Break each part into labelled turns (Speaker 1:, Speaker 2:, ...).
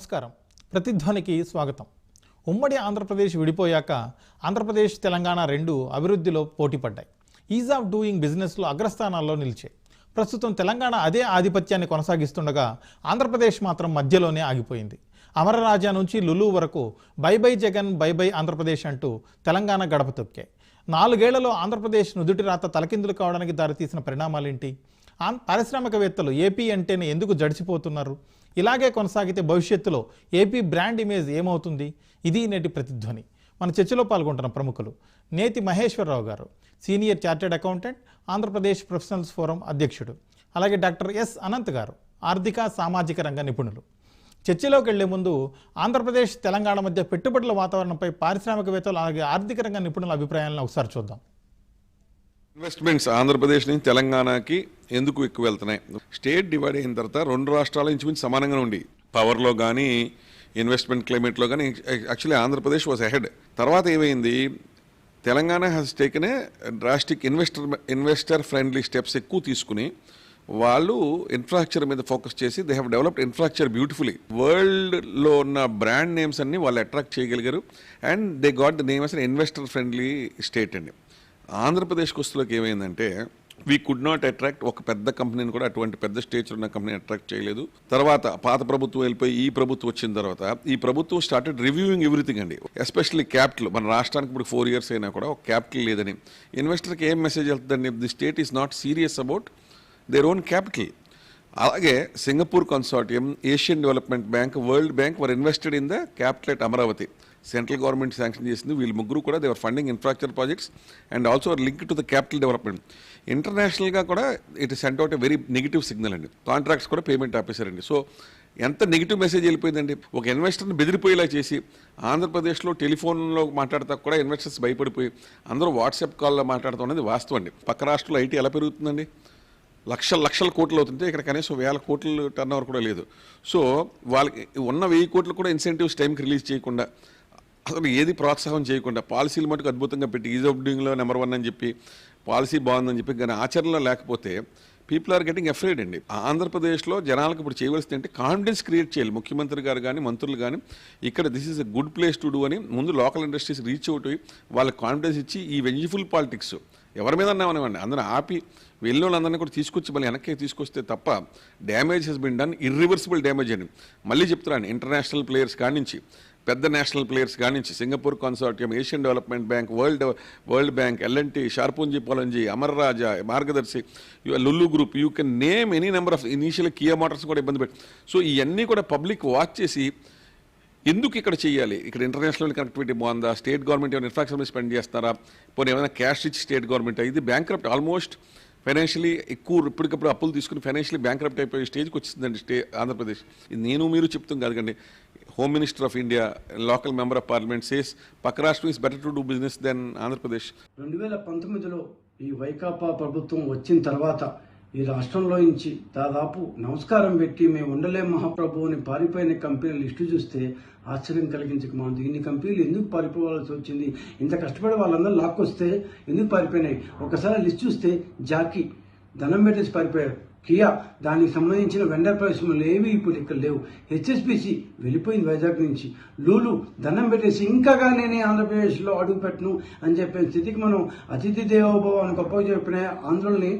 Speaker 1: నమస్కారం. ప్రతిధ్వనికి స్వాగతం. ఉమ్మడి ఆంధ్రప్రదేశ్ విడిపోయాక ఆంధ్రప్రదేశ్ తెలంగాణ రెండు అభివృద్ధిలో పోటీపడ్డాయి ఈజ్ ఆఫ్ డూయింగ్ బిజినెస్లో అగ్రస్థానాల్లో నిలిచాయి. ప్రస్తుతం తెలంగాణ అదే ఆధిపత్యాన్ని కొనసాగిస్తుండగా ఆంధ్రప్రదేశ్ మాత్రం మధ్యలోనే ఆగిపోయింది. అమరరాజా నుంచి లులు వరకు bye bye Jagan bye bye Andhra Pradesh అంటూ తెలంగాణ గడప తొక్కాయి. నాలుగేళ్ళలో ఆంధ్రప్రదేశ్ నుదుటి రాత తలకిందులు కావడానికి దారితీసిన పరిణామాలేంటి? ఆన్ పారిశ్రామికవేత్తలు ఏపీ అంటేనే ఎందుకు జడిచిపోతున్నారు ఇలాగే కొనసాగితే భవిష్యత్తులో ఏపీ బ్రాండ్ ఇమేజ్ ఏమవుతుంది? ఇది నేటి ప్రతిధ్వని. మన చర్చలో పాల్గొంటున్న ప్రముఖులు Neti Maheswararao garu senior chartered accountant Andhra Pradesh professionals forum అధ్యక్షుడు అలాగే డాక్టర్ ఎస్ అనంత్ గారు ఆర్థిక సామాజిక రంగ నిపుణులు. చర్చలోకి వెళ్ళే ముందు ఆంధ్రప్రదేశ్ తెలంగాణ మధ్య పెట్టుబడుల వాతావరణంపై పారిశ్రామికవేత్తలు అలాగే ఆర్థిక రంగ నిపుణుల అభిప్రాయాలను ఒకసారి చూద్దాం.
Speaker 2: ఇన్వెస్ట్మెంట్స్ ఆంధ్రప్రదేశ్ నుంచి తెలంగాణకి ఎందుకు ఎక్కువ వెళ్తున్నాయి? స్టేట్ డివైడ్ అయిన తర్వాత రెండు రాష్ట్రాల నుంచి మించి సమానంగా ఉండి పవర్లో కానీ ఇన్వెస్ట్మెంట్ క్లైమేట్లో కానీ యాక్చువల్లీ ఆంధ్రప్రదేశ్ వాజ్ అహెడ్ తర్వాత ఏమైంది? Telangana has taken a drastic investor investor friendly steps ఎక్కువ తీసుకుని వాళ్ళు ఇన్ఫ్రాస్ట్రక్చర్ మీద ఫోకస్ చేసి they have developed infrastructure beautifully వరల్డ్లో ఉన్న బ్రాండ్ నేమ్స్ అన్ని వాళ్ళు అట్రాక్ట్ చేయగలిగారు. And they got the name as investor friendly state అండి. ఆంధ్రప్రదేశ్కి వస్తులోకి ఏమైందంటే వీ కుడ్ నాట్ అట్రాక్ట్ ఒక పెద్ద కంపెనీని కూడా అటువంటి పెద్ద స్టేజ్ ఉన్న కంపెనీ అట్రాక్ట్ చేయలేదు. తర్వాత పాత ప్రభుత్వం వెళ్ళిపోయి ఈ ప్రభుత్వం వచ్చిన తర్వాత ఈ ప్రభుత్వం స్టార్టెడ్ రివ్యూయింగ్ ఎవ్రీథింగ్ అండి. ఎస్పెషల్లీ క్యాపిటల్ మన రాష్ట్రానికి ఇప్పుడు ఫోర్ ఇయర్స్ అయినా కూడా ఒక క్యాపిటల్ లేదని. ఇన్వెస్టర్కి ఏం మెసేజ్ వెళ్తుందండి? The state is not serious about their own capital అలాగే Singapore consortium Asian development bank world bank were invested in the capital at Amaravati central government sanction చేసింది. వీళ్ళు ముగ్గురు కూడా they were funding infrastructure projects and also link to the capital development ఇంటర్నేషనల్గా కూడా it sent out a very negative signal అండి. Contracts కూడా payment ఆపేశారండి. So ఎంత negative message వెళ్ళిపోయిందండి? ఒక ఇన్వెస్టర్ని బెదిరిపోయేలా చేసి ఆంధ్రప్రదేశ్లో టెలిఫోన్లో మాట్లాడతా కూడా ఇన్వెస్టర్స్ భయపడిపోయి అందరూ వాట్సాప్ కాల్లో మాట్లాడుతూ ఉన్నది వాస్తవం అండి. పక్క రాష్ట్రంలో ఐటీ ఎలా పెరుగుతుందండి? లక్షల లక్షల కోట్లు అవుతుంటే ఇక్కడ కనీసం వేల కోట్లు టర్న్ ఓవర్ కూడా లేదు. సో వాళ్ళకి ఉన్న వెయ్యి కోట్లు కూడా ఇన్సెంటివ్స్ టైంకి రిలీజ్ చేయకుండా అసలు ఏది ప్రోత్సాహం చేయకుండా పాలసీలు మటుకు అద్భుతంగా పెట్టి ఈజ్ ఆఫ్ డూయింగ్లో నెంబర్ వన్ అని చెప్పి పాలసీ బాగుందని చెప్పి కానీ ఆచరణలో లేకపోతే పీపుల్ ఆర్ గెటింగ్ అఫ్రేడ్ అండి. ఆంధ్రప్రదేశ్లో జనాలకు ఇప్పుడు చేయవలసింది అంటే కాన్ఫిడెన్స్ క్రియేట్ చేయాలి. ముఖ్యమంత్రి గారు కానీ మంత్రులు కానీ ఇక్కడ this is a good place to do అని ముందు లోకల్ ఇండస్ట్రీస్ రీచ్ అవుట్ అయ్యి వాళ్ళకి కాన్ఫిడెన్స్ ఇచ్చి ఈ వెంజిఫుల్ పాలిటిక్స్ ఎవరి మీద అన్నామనివ్వండి అందరూ ఆపి వెళ్ళిన వాళ్ళందరినీ కూడా తీసుకొచ్చి మళ్ళీ వెనక్కి తీసుకొస్తే తప్ప damage has been done irreversible damage అని మళ్ళీ చెప్తున్నాను ఇంటర్నేషనల్ ప్లేయర్స్ కానించి పెద్ద నేషనల్ ప్లేయర్స్ కానించి Singapore consortium Asian development bank world world bank L N T Shapoorji Pallonji Amara Raja Margadarsi Lulu group you can name any number of initial Kia Motors కూడా ఇబ్బంది పెట్టి so ఇవన్నీ కూడా public watch చేసి ఎందుకు ఇక్కడ చేయాలి? ఇక్కడ ఇంటర్నేషనల్ కనెక్టివిటీ బాగుందా? స్టేట్ గవర్నమెంట్ ఏమైనా ఇన్ఫ్రాస్ట్రక్చర్ స్పెండ్ చేస్తారా పోనీ ఏమైనా క్యాష్ ఇచ్చి స్టేట్ గవర్నమెంట్ ఇది బ్యాంక్రప్ట్ ఆల్మోస్ట్ ఫైనాన్షియలీ ఎక్కువ ఇప్పటికప్పుడు అప్పులు తీసుకుని ఫైనాన్షియలీ బ్యాంక్రప్ట్ అయిపోయే స్టేజ్కి వచ్చిందండి స్టే ఆంధ్రప్రదేశ్. ఇది నేను మీరు చెప్తాం కాదు కండి minister of India local member of parliament says పక్క రాష్ట్రం is better to do business than Andhra Pradesh
Speaker 3: రెండు వేల పంతొమ్మిదిలో ఈ వైకాపా ప్రభుత్వం వచ్చిన తర్వాత ఈ రాష్ట్రంలో నుంచి దాదాపు నమస్కారం పెట్టి మేము ఉండలేం మహాప్రభు అని పారిపోయిన కంపెనీల లిస్టు చూస్తే ఆశ్చర్యం కలిగించక మాంది ఇన్ని కంపెనీలు ఎందుకు పారిపోవాల్సి వచ్చింది? ఇంత కష్టపడి వాళ్ళందరూ లాక్కొస్తే ఎందుకు పారిపోయినాయి? ఒకసారి లిస్ట్ చూస్తే జాకీ ధనం పెట్టేసి పారిపోయారు. కియా దానికి సంబంధించిన వెండర్ పరిశ్రమలు ఏవి ఇప్పుడు ఇక్కడ లేవు. హెచ్ఎస్బిసి వెళ్ళిపోయింది వైజాగ్ నుంచి. లూలు దండం పెట్టేసి ఇంకాగా నేనే ఆంధ్రప్రదేశ్లో అడుగు పెట్టను అని చెప్పే స్థితికి మనం అతిథి దేవోభవ అని గొప్పగా చెప్పిన ఆంధ్రుల్ని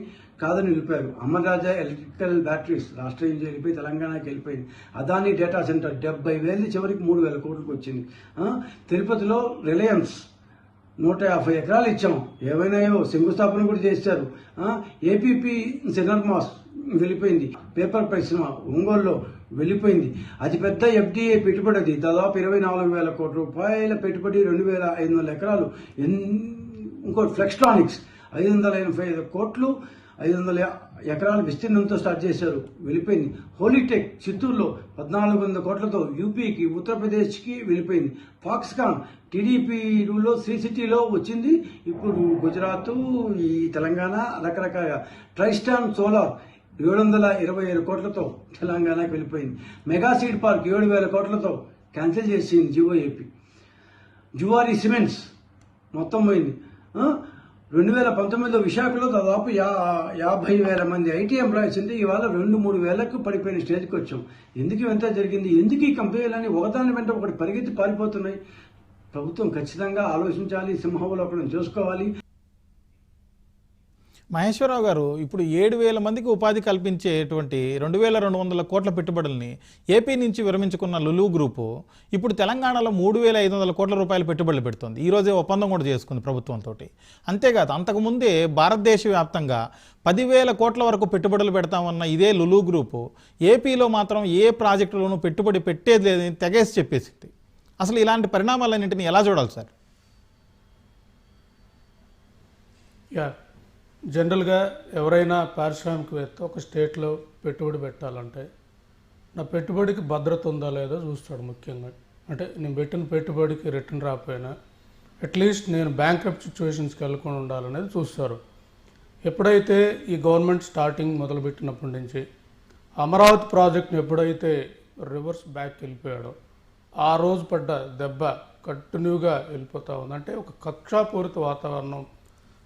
Speaker 3: కాదని నిలిపారు. అమర్రాజా ఎలక్ట్రికల్ బ్యాటరీస్ రాష్ట్రం నుంచి వెళ్ళిపోయి తెలంగాణకి వెళ్ళిపోయింది. అదాని డేటా సెంటర్ డెబ్బై వేలు చివరికి మూడు వేల కోట్లకు వచ్చింది. తిరుపతిలో రిలయన్స్ నూట యాభై ఎకరాలు ఇచ్చాం. ఏవైనాయో శంకుస్థాపన కూడా చేశారు. ఏపీపీ సినర్మాస్ వెళ్ళిపోయింది. పేపర్ పరిశ్రమ ఒంగోలులో వెళ్ళిపోయింది. అతిపెద్ద ఎఫ్డీఏ పెట్టుబడి అది. దాదాపు ఇరవై నాలుగు వేల కోట్ల రూపాయల పెట్టుబడి రెండు వేల ఐదు వందల ఎకరాలు. ఎన్- ఇంకోటి ఫ్లెక్స్ట్రానిక్స్. ఐదు వందల ఎనభై ఐదు కోట్లు ఐదు వందల ఎకరాల విస్తీర్ణంతో స్టార్ట్ చేశారు. వెళ్ళిపోయింది. హోలీటెక్ చిత్తూరులో పద్నాలుగు వందల కోట్లతో యూపీకి ఉత్తరప్రదేశ్కి వెళ్ళిపోయింది. ఫాక్స్కాన్ టీడీపీలో శ్రీ సిటీలో వచ్చింది. ఇప్పుడు గుజరాత్ ఈ తెలంగాణ రకరకాల ట్రైస్టాన్ సోలార్ ఏడు వందల ఇరవై ఏడు కోట్లతో తెలంగాణకి వెళ్ళిపోయింది. మెగా సీడ్ పార్క్ ఏడు వేల కోట్లతో క్యాన్సిల్ చేసింది జివో ఏపీ. జువారీ సిమెంట్స్ మొత్తం పోయింది. రెండు వేల పంతొమ్మిదిలో విశాఖలో దాదాపు యా యాభై వేల మంది ఐటీ ఎంప్లాయీస్ ఉంటే ఇవాళ రెండు మూడు వేలకు పడిపోయిన స్టేజ్కి వచ్చాం. ఎందుకు ఎంత జరిగింది? ఎందుకు ఈ కంపెనీలన్నీ ఒకదాని వెంట ఒకటి పరిగెత్తి పారిపోతున్నాయి? ప్రభుత్వం ఖచ్చితంగా ఆలోచించాలి సింహావలోకనం చేసుకోవాలి.
Speaker 1: మహేశ్వరరావు గారు ఇప్పుడు ఏడు వేల మందికి ఉపాధి కల్పించేటువంటి రెండు వేల రెండు వందల కోట్ల పెట్టుబడుల్ని ఏపీ నుంచి విరమించుకున్న లులు గ్రూపు ఇప్పుడు తెలంగాణలో మూడు వేల ఐదు వందల కోట్ల రూపాయల పెట్టుబడులు పెడుతుంది. ఈరోజే ఒప్పందం కూడా చేసుకుంది ప్రభుత్వంతో అంతేకాదు అంతకుముందే భారతదేశ వ్యాప్తంగా పదివేల కోట్ల వరకు పెట్టుబడులు పెడతామన్న ఇదే లులు గ్రూపు ఏపీలో మాత్రం ఏ ప్రాజెక్టులోనూ పెట్టుబడి పెట్టేది లేదని తెగేసి చెప్పేసింది. అసలు ఇలాంటి పరిణామాలన్నింటినీ ఎలా చూడాలి సార్?
Speaker 4: యా జనరల్గా ఎవరైనా పారిశ్రామికవేత్త ఒక స్టేట్లో పెట్టుబడి పెట్టాలంటే నా పెట్టుబడికి భద్రత ఉందా లేదో చూస్తాడు ముఖ్యంగా. అంటే నేను పెట్టిన పెట్టుబడికి రిటర్న్ రాకపోయినా అట్లీస్ట్ నేను బ్యాంక్రప్ట్ సిచ్యువేషన్స్కి వెళ్ళకుండా ఉండాలనేది చూస్తారు. ఎప్పుడైతే ఈ గవర్నమెంట్ స్టార్టింగ్ మొదలుపెట్టినప్పటి నుంచి అమరావతి ప్రాజెక్ట్ని ఎప్పుడైతే రివర్స్ బ్యాక్ వెళ్ళిపోయాడో ఆ రోజు పడ్డ దెబ్బ కంటిన్యూగా వెళ్ళిపోతూ ఉంది. అంటే ఒక కక్షాపూరిత వాతావరణం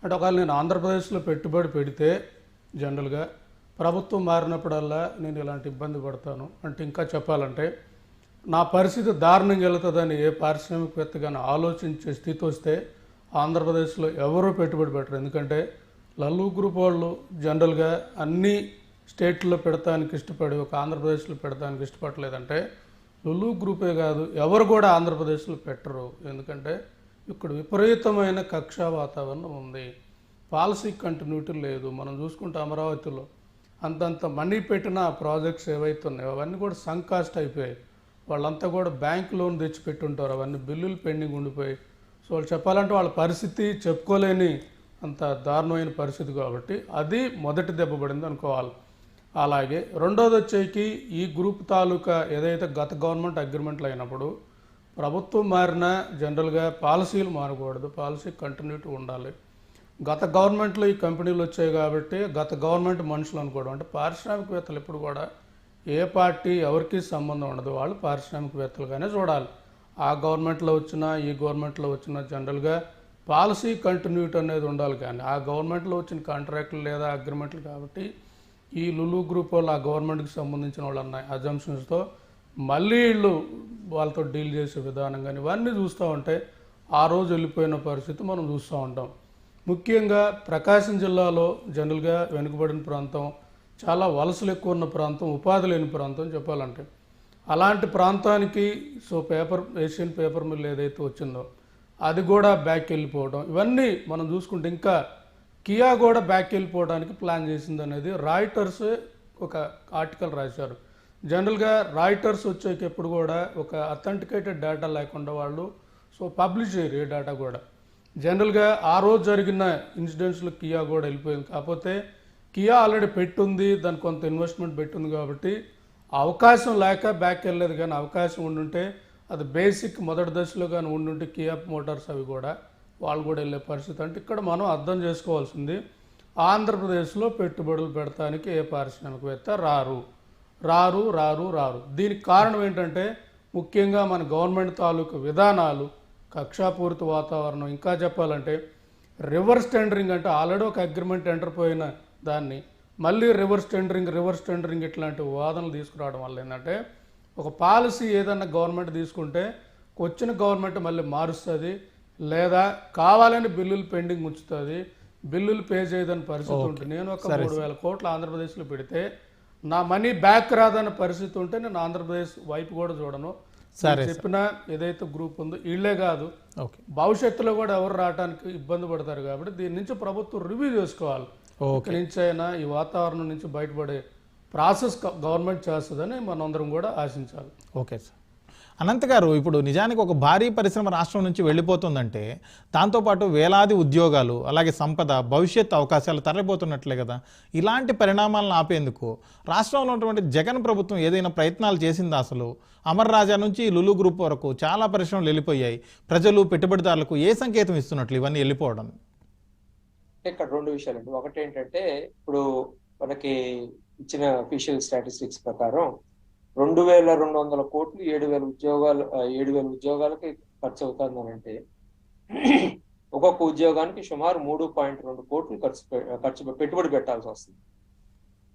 Speaker 4: అంటే ఒకవేళ నేను ఆంధ్రప్రదేశ్లో పెట్టుబడి పెడితే జనరల్గా ప్రభుత్వం మారినప్పుడల్లా నేను ఇలాంటి ఇబ్బంది పడతాను. అంటే ఇంకా చెప్పాలంటే నా పరిస్థితి దారుణంగా వెళుతుందని ఏ పారిశ్రామికవేత్త కానీ ఆలోచించే స్థితి వస్తే ఆంధ్రప్రదేశ్లో ఎవరూ పెట్టుబడి పెట్టరు. ఎందుకంటే లల్లు గ్రూప్ వాళ్ళు జనరల్గా అన్ని స్టేట్లో పెడతానికి ఇష్టపడి ఒక ఆంధ్రప్రదేశ్లో పెడతానికి ఇష్టపడలేదంటే లులు గ్రూపే కాదు ఎవరు కూడా ఆంధ్రప్రదేశ్లో పెట్టరు. ఎందుకంటే ఇక్కడ విపరీతమైన కక్షా వాతావరణం ఉంది. పాలసీ కంటిన్యూటీ లేదు. మనం చూసుకుంటే అమరావతిలో అంతంత మనీ పెట్టిన ప్రాజెక్ట్స్ ఏవైతే ఉన్నాయో అవన్నీ కూడా సంకాస్ట్ అయిపోయాయి. వాళ్ళంతా కూడా బ్యాంక్ లోన్ తెచ్చి పెట్టుంటారు అవన్నీ బిల్లులు పెండింగ్ ఉండిపోయి సో వాళ్ళు చెప్పాలంటే వాళ్ళ పరిస్థితి చెప్పుకోలేని అంత దారుణమైన పరిస్థితి కాబట్టి అది మొదటి దెబ్బపడింది అనుకోవాలి. అలాగే రెండోది వచ్చేకి ఈ గ్రూప్ తాలూకా ఏదైతే గత గవర్నమెంట్ అగ్రిమెంట్లు అయినప్పుడు ప్రభుత్వం మారినా జనరల్గా పాలసీలు మారకూడదు. పాలసీ కంటిన్యూటీ ఉండాలి. గత గవర్నమెంట్లో ఈ కంపెనీలు వచ్చాయి కాబట్టి గత గవర్నమెంట్ మనుషులు అనుకోవడం. అంటే పారిశ్రామికవేత్తలు ఇప్పుడు కూడా ఏ పార్టీ ఎవరికి సంబంధం ఉండదు. వాళ్ళు పారిశ్రామికవేత్తలుగానే చూడాలి. ఆ గవర్నమెంట్లో వచ్చినా ఈ గవర్నమెంట్లో వచ్చినా జనరల్గా పాలసీ కంటిన్యూటీ అనేది ఉండాలి కానీ ఆ గవర్నమెంట్లో వచ్చిన కాంట్రాక్టులు లేదా అగ్రిమెంట్లు కాబట్టి ఈ లులు గ్రూప్ వాళ్ళు ఆ గవర్నమెంట్కి సంబంధించిన వాళ్ళు అన్నాయి అజంప్షన్స్తో మళ్ళీ వీళ్ళు వాళ్ళతో డీల్ చేసే విధానం కానీ ఇవన్నీ చూస్తూ ఉంటే ఆ రోజు వెళ్ళిపోయిన పరిస్థితి మనం చూస్తూ ఉంటాం. ముఖ్యంగా ప్రకాశం జిల్లాలో జనరల్గా వెనుకబడిన ప్రాంతం చాలా వలసలు ఎక్కువ ఉన్న ప్రాంతం ఉపాధి లేని ప్రాంతం చెప్పాలంటే. అలాంటి ప్రాంతానికి so paper Asian paper mill ఏదైతే వచ్చిందో అది కూడా బ్యాక్ వెళ్ళిపోవడం. ఇవన్నీ మనం చూసుకుంటే ఇంకా కియా కూడా బ్యాక్ వెళ్ళిపోవడానికి ప్లాన్ చేసింది అనేది రాయిటర్స్ ఒక ఆర్టికల్ రాశారు. జనరల్గా రాయిటర్స్ వచ్చేకి ఎప్పుడు కూడా ఒక అథెంటికేటెడ్ డేటా లేకుండా వాళ్ళు సో పబ్లిష్ చేయరు ఏ డేటా కూడా. జనరల్గా ఆ రోజు జరిగిన ఇన్సిడెంట్స్లో కియా కూడా వెళ్ళిపోయింది. కాకపోతే కియా ఆల్రెడీ పెట్టుంది దాని కొంత ఇన్వెస్ట్మెంట్ పెట్టింది కాబట్టి అవకాశం లేక బ్యాక్ వెళ్ళలేదు. కానీ అవకాశం ఉండుంటే అది బేసిక్ మొదటి దశలో కానీ ఉండుంటే కియా మోటార్స్ అవి కూడా వాళ్ళు కూడా వెళ్ళే పరిస్థితి. అంటే ఇక్కడ మనం అర్థం చేసుకోవాల్సింది ఆంధ్రప్రదేశ్లో పెట్టుబడులు పెడతానికి ఏ పారిశ్రామికవేత్త రారు. రారు రారు రారు. దీనికి కారణం ఏంటంటే ముఖ్యంగా మన గవర్నమెంట్ తాలూకు విధానాలు కక్షాపూరిత వాతావరణం. ఇంకా చెప్పాలంటే రివర్స్ టెండరింగ్ అంటే ఆల్రెడీ ఒక అగ్రిమెంట్ ఎంటర్ పోయిన దాన్ని మళ్ళీ రివర్స్ టెండరింగ్ రివర్స్ టెండరింగ్ ఇట్లాంటి వాదనలు తీసుకురావడం వల్ల ఏంటంటే ఒక పాలసీ ఏదన్నా గవర్నమెంట్ తీసుకుంటే వచ్చిన గవర్నమెంట్ మళ్ళీ మారుస్తుంది లేదా కావాలని బిల్లులు పెండింగ్ ఉంచుతుంది బిల్లులు పే చేయదని పరిస్థితి ఉంటుంది. నేను ఒక మూడు వేల కోట్లు ఆంధ్రప్రదేశ్లో పెడితే నా మనీ బ్యాక్ రాదన్న పరిస్థితి ఉంటే నేను ఆంధ్రప్రదేశ్ వైపు కూడా చూడను.
Speaker 1: సరే,
Speaker 4: చెప్పిన ఏదైతే గ్రూప్ ఉందో వీళ్ళే కాదు
Speaker 1: ఓకే.
Speaker 4: భవిష్యత్తులో కూడా ఎవరు రావడానికి ఇబ్బంది పడతారు కాబట్టి దీని నుంచి ప్రభుత్వం రివ్యూ చేసుకోవాలి.
Speaker 1: ఓకే.
Speaker 4: ఇక్కడి నుంచి అయినా ఈ వాతావరణం నుంచి బయటపడే ప్రాసెస్ గవర్నమెంట్ చేస్తుందని మనందరం కూడా ఆశించాలి.
Speaker 1: Okay sir. అనంత్ గారు ఇప్పుడు నిజానికి ఒక భారీ పరిశ్రమ రాష్ట్రం నుంచి వెళ్ళిపోతుందంటే దాంతోపాటు వేలాది ఉద్యోగాలు అలాగే సంపద భవిష్యత్ అవకాశాలు తరలిపోతున్నట్లే కదా. ఇలాంటి పరిణామాలను ఆపేందుకు రాష్ట్రంలో ఉన్నటువంటి జగన్ ప్రభుత్వం ఏదైనా ప్రయత్నాలు చేసిందా అసలు? అమర్ రాజా నుంచి లులు గ్రూప్ వరకు చాలా పరిశ్రమలు వెళ్ళిపోయాయి. ప్రజలు పెట్టుబడిదారులకు ఏ సంకేతం ఇస్తున్నట్లు ఇవన్నీ వెళ్ళిపోవడం?
Speaker 5: ఇక్కడ రెండు విషయాలు అండి ఒకటి ఏంటంటే ఇప్పుడు మనకి ఇచ్చిన అఫీషియల్ స్టాటిస్టిక్స్ ప్రకారం రెండు వేల రెండు వందల కోట్లు ఏడు వేల ఉద్యోగాలు ఏడు వేల ఉద్యోగాలకి ఖర్చు అవుతుంది అంటే ఒక్కొక్క ఉద్యోగానికి సుమారు మూడు పాయింట్ రెండు కోట్లు ఖర్చు పె- ఖర్చు పె- పెట్టుబడి పెట్టాల్సి వస్తుంది.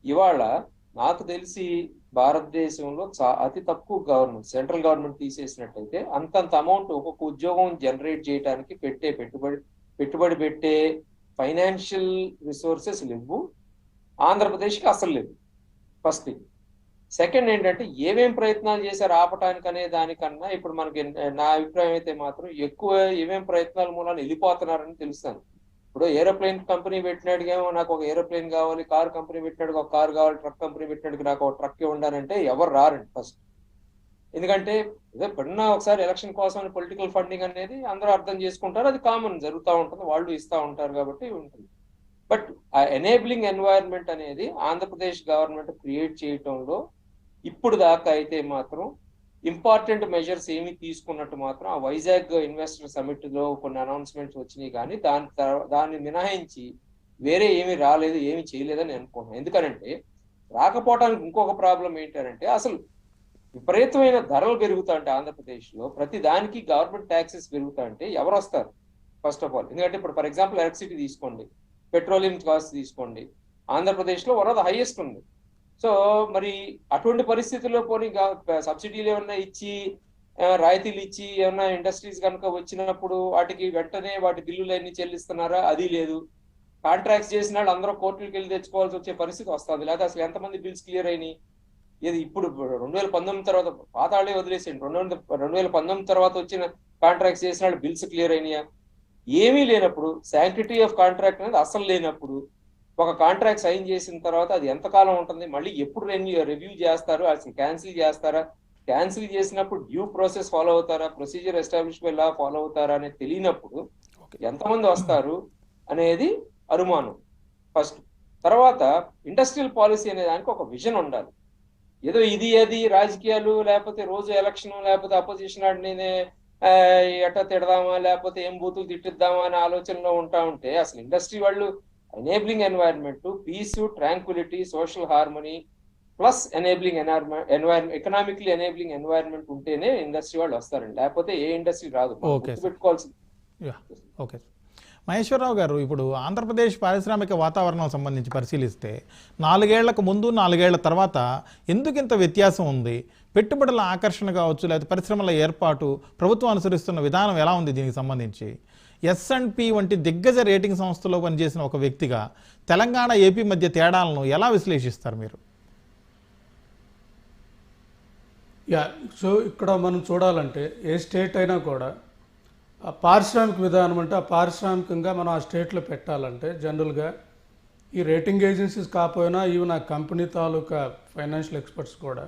Speaker 5: ఇవాళ నాకు తెలిసి భారతదేశంలో అతి తక్కువ గవర్నమెంట్ సెంట్రల్ గవర్నమెంట్ తీసేసినట్టయితే అంతంత అమౌంట్ ఒక్కొక్క ఉద్యోగం జనరేట్ చేయడానికి పెట్టే పెట్టుబడి పెట్టుబడి పెట్టే ఫైనాన్షియల్ రిసోర్సెస్ లేవు. ఆంధ్రప్రదేశ్కి అసలు లేవు. First thing. సెకండ్ ఏంటంటే ఏమేం ప్రయత్నాలు చేశారు ఆపటానికి అనే దానికన్నా ఇప్పుడు మనకి నా అభిప్రాయం అయితే మాత్రం ఎక్కువ ఏమేం ప్రయత్నాల మూలాన్ని వెళ్ళిపోతున్నారని తెలుస్తాను. ఇప్పుడు ఏరోప్లేన్ కంపెనీ పెట్టినాడుగేమో నాకు ఒక ఏరోప్లేన్ కావాలి కార్ కంపెనీ పెట్టినాడు ఒక కార్ కావాలి ట్రక్ కంపెనీ పెట్టినాడు నాకు ఒక ట్రక్ ఉండాలంటే ఎవరు రారండి ఫస్ట్. ఎందుకంటే ఇదే పడిన ఒకసారి ఎలక్షన్ కోసం పొలిటికల్ ఫండింగ్ అనేది అందరూ అర్థం చేసుకుంటారు అది కామన్ జరుగుతూ ఉంటుంది వాళ్ళు ఇస్తూ ఉంటారు కాబట్టి ఉంటుంది. బట్ ఆ ఎనేబులింగ్ ఎన్వైరన్మెంట్ అనేది ఆంధ్రప్రదేశ్ గవర్నమెంట్ క్రియేట్ చేయటంలో ఇప్పుడు దాకా అయితే మాత్రం ఇంపార్టెంట్ మెజర్స్ ఏమి తీసుకున్నట్టు మాత్రం ఆ వైజాగ్ ఇన్వెస్టర్ సమిట్లో కొన్ని అనౌన్స్మెంట్స్ వచ్చినాయి కానీ దాని దాన్ని మినహాయించి వేరే ఏమి రాలేదు ఏమీ చేయలేదని అనుకుంటున్నాను. ఎందుకనంటే రాకపోవడానికి ఇంకొక ప్రాబ్లం ఏంటంటే అసలు విపరీతమైన ధరలు పెరుగుతాయంటే ఆంధ్రప్రదేశ్లో ప్రతి దానికి గవర్నమెంట్ ట్యాక్సెస్ పెరుగుతాయంటే ఎవరు వస్తారు? First of all. ఎందుకంటే ఇప్పుడు ఫర్ ఎగ్జాంపుల్ ఎలక్ట్రిసిటీ తీసుకోండి పెట్రోలియం కాస్ట్ తీసుకోండి. ఆంధ్రప్రదేశ్లో వన్ ఆఫ్ ద హైయెస్ట్ ఉంది. సో మరి అటువంటి పరిస్థితుల్లో పోనీ సబ్సిడీలు ఏమన్నా ఇచ్చి రాయితీలు ఇచ్చి ఏమన్నా ఇండస్ట్రీస్ కనుక వచ్చినప్పుడు వాటికి వెంటనే వాటి బిల్లులు అన్ని చెల్లిస్తున్నారా? అది లేదు. కాంట్రాక్ట్స్ చేసిన వాళ్ళు అందరూ కోర్టులకు వెళ్ళి తెచ్చుకోవాల్సి వచ్చే పరిస్థితి వస్తుంది. లేదా అసలు ఎంతమంది బిల్స్ క్లియర్ అయినాయి? ఇది ఇప్పుడు రెండు వేల పంతొమ్మిది తర్వాత పాతాళే వదిలేసేయండి రెండు వందల రెండు వేల పంతొమ్మిది తర్వాత వచ్చిన కాంట్రాక్ట్స్ చేసిన వాళ్ళు బిల్స్ క్లియర్ అయినాయా? ఏమీ లేనప్పుడు శాంక్టిటీ ఆఫ్ కాంట్రాక్ట్ అనేది అసలు లేనప్పుడు ఒక కాంట్రాక్ట్ సైన్ చేసిన తర్వాత అది ఎంతకాలం ఉంటుంది? మళ్ళీ ఎప్పుడు రెన్యూ రివ్యూ చేస్తారు అసలు క్యాన్సిల్ చేస్తారా? క్యాన్సిల్ చేసినప్పుడు డ్యూ ప్రాసెస్ ఫాలో అవుతారా? ప్రొసీజర్ ఎస్టాబ్లిష్మెంట్ లా ఫాలో అవుతారా అనేది తెలియనప్పుడు ఎంతమంది వస్తారు అనేది అనుమానం. ఫస్ట్ తర్వాత ఇండస్ట్రియల్ పాలసీ అనే దానికి ఒక విజన్ ఉండాలి. ఏదో ఇది అది రాజకీయాలు లేకపోతే రోజు ఎలక్షన్ లేకపోతే అపోజిషన్ ఆడినే ఎట్ట తిడదామా లేకపోతే ఏం బూతులు తిట్టిద్దామా అనే ఆలోచనలో ఉంటా ఉంటే అసలు ఇండస్ట్రీ వాళ్ళు enabling environment peace tranquility social harmony plus enabling environment economically enabling environment ఉంటేనే ఇండస్ట్రీ వాళ్ళు వస్తారండి. లేకపోతే ఏ ఇండస్ట్రీ రాదు. పెట్టుకోవాల్సింది
Speaker 1: యా ఓకే మహేశ్వరరావు గారు ఇప్పుడు ఆంధ్రప్రదేశ్ పారిశ్రామిక వాతావరణం సంబంధించి పరిశీలిస్తే నాలుగేళ్ళకు ముందు నాలుగేళ్ళ తర్వాత ఎందుకు ఇంత వ్యత్యాసం ఉంది? పెట్టుబడుల ఆకర్షణ కావచ్చు లేదా పరిశ్రమల ఏర్పాటు ప్రభుత్వం అనుసరిస్తున్న విధానం ఎలా ఉంది దీనికి సంబంధించి? ఎస్ అండ్ పి వంటి దిగ్గజ రేటింగ్ సంస్థలో పనిచేసిన ఒక వ్యక్తిగా తెలంగాణ ఏపీ మధ్య తేడాలను ఎలా విశ్లేషిస్తారు మీరు?
Speaker 4: యా సో ఇక్కడ మనం చూడాలంటే ఏ స్టేట్ అయినా కూడా ఆ పారిశ్రామిక విధానం అంటే ఆ పారిశ్రామికంగా మనం ఆ స్టేట్లో పెట్టాలంటే జనరల్గా ఈ రేటింగ్ ఏజెన్సీస్ కాకపోయినా ఈవెన్ ఆ కంపెనీ తాలూకా ఫైనాన్షియల్ ఎక్స్పర్ట్స్ కూడా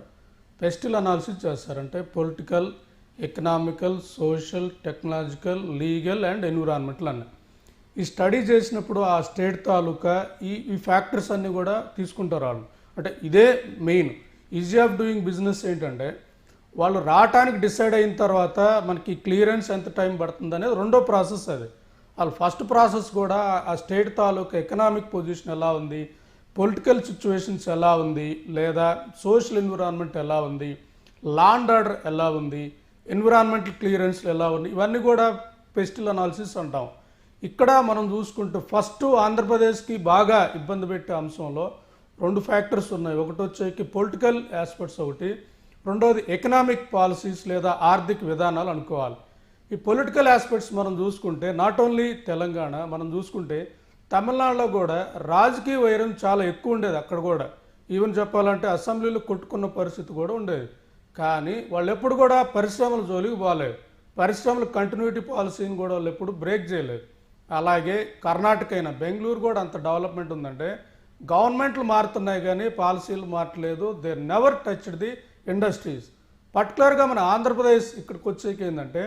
Speaker 4: పెస్టిల్ అనాలిసిస్ చేస్తారంటే political economical social technological legal and environmental అన్న. ఈ స్టడీ చేసినప్పుడు ఆ స్టేట్ తాలూకా ఈ ఈ ఫ్యాక్టర్స్ అన్నీ కూడా తీసుకుంటారు వాళ్ళు. అంటే ఇదే main easy of doing business ఏంటంటే వాళ్ళు రావటానికి డిసైడ్ అయిన తర్వాత మనకి క్లియరెన్స్ ఎంత టైం పడుతుంది అనేది రెండో ప్రాసెస్ అది. వాళ్ళు ఫస్ట్ ప్రాసెస్ కూడా ఆ స్టేట్ తాలూకా ఎకనామిక్ పొజిషన్ ఎలా ఉంది పొలిటికల్ సిచ్యువేషన్స్ ఎలా ఉంది లేదా సోషల్ ఎన్విరాన్మెంట్ ఎలా ఉంది లాండ్ ఆర్డర్ ఎలా ఉంది ఎన్విరాన్మెంటల్ క్లియరెన్స్లు ఎలా ఉన్నాయి? ఇవన్నీ కూడా పెస్టిల్ అనాలిసిస్ అంటాం. ఇక్కడ మనం చూసుకుంటూ ఫస్ట్ ఆంధ్రప్రదేశ్కి బాగా ఇబ్బంది పెట్టే అంశంలో రెండు ఫ్యాక్టర్స్ ఉన్నాయి. ఒకటి వచ్చేకి పొలిటికల్ ఆస్పెక్ట్స్ ఒకటి. రెండవది ఎకనామిక్ పాలసీస్ లేదా ఆర్థిక విధానాలు అనుకోవాలి. ఈ పొలిటికల్ ఆస్పెక్ట్స్ మనం చూసుకుంటే నాట్ ఓన్లీ తెలంగాణ మనం చూసుకుంటే తమిళనాడులో కూడా రాజకీయ వైరం చాలా ఎక్కువ ఉండేది అక్కడ కూడా. ఈవెన్ చెప్పాలంటే అసెంబ్లీలో కొట్టుకున్న పరిస్థితి కూడా ఉండేది. కానీ వాళ్ళు ఎప్పుడు కూడా పరిశ్రమల జోలికి పోలేదు. పరిశ్రమల కంటిన్యూటీ పాలసీని కూడా వాళ్ళు ఎప్పుడు బ్రేక్ చేయలేదు. అలాగే కర్ణాటక అయినా బెంగళూరు కూడా అంత డెవలప్మెంట్ ఉందంటే గవర్నమెంట్లు మారుతున్నాయి కానీ పాలసీలు మారట్లేదు. They never touched the industries పర్టికులర్గా మన ఆంధ్రప్రదేశ్ ఇక్కడికి వచ్చేకి ఏంటంటే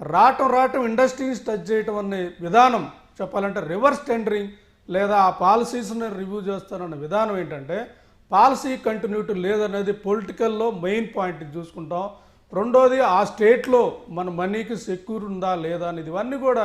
Speaker 4: రావటం రావటం ఇండస్ట్రీస్ టచ్ చేయటం అనే విధానం చెప్పాలంటే రివర్స్ టెండరింగ్ లేదా ఆ పాలసీస్ని రివ్యూ చేస్తానన్న విధానం ఏంటంటే పాలసీ కంటిన్యూటీ లేదనేది పొలిటికల్లో మెయిన్ పాయింట్ చూసుకుంటాం. రెండోది ఆ స్టేట్లో మన మనీకి సెక్యూర్ ఉందా లేదా అనేది ఇవన్నీ కూడా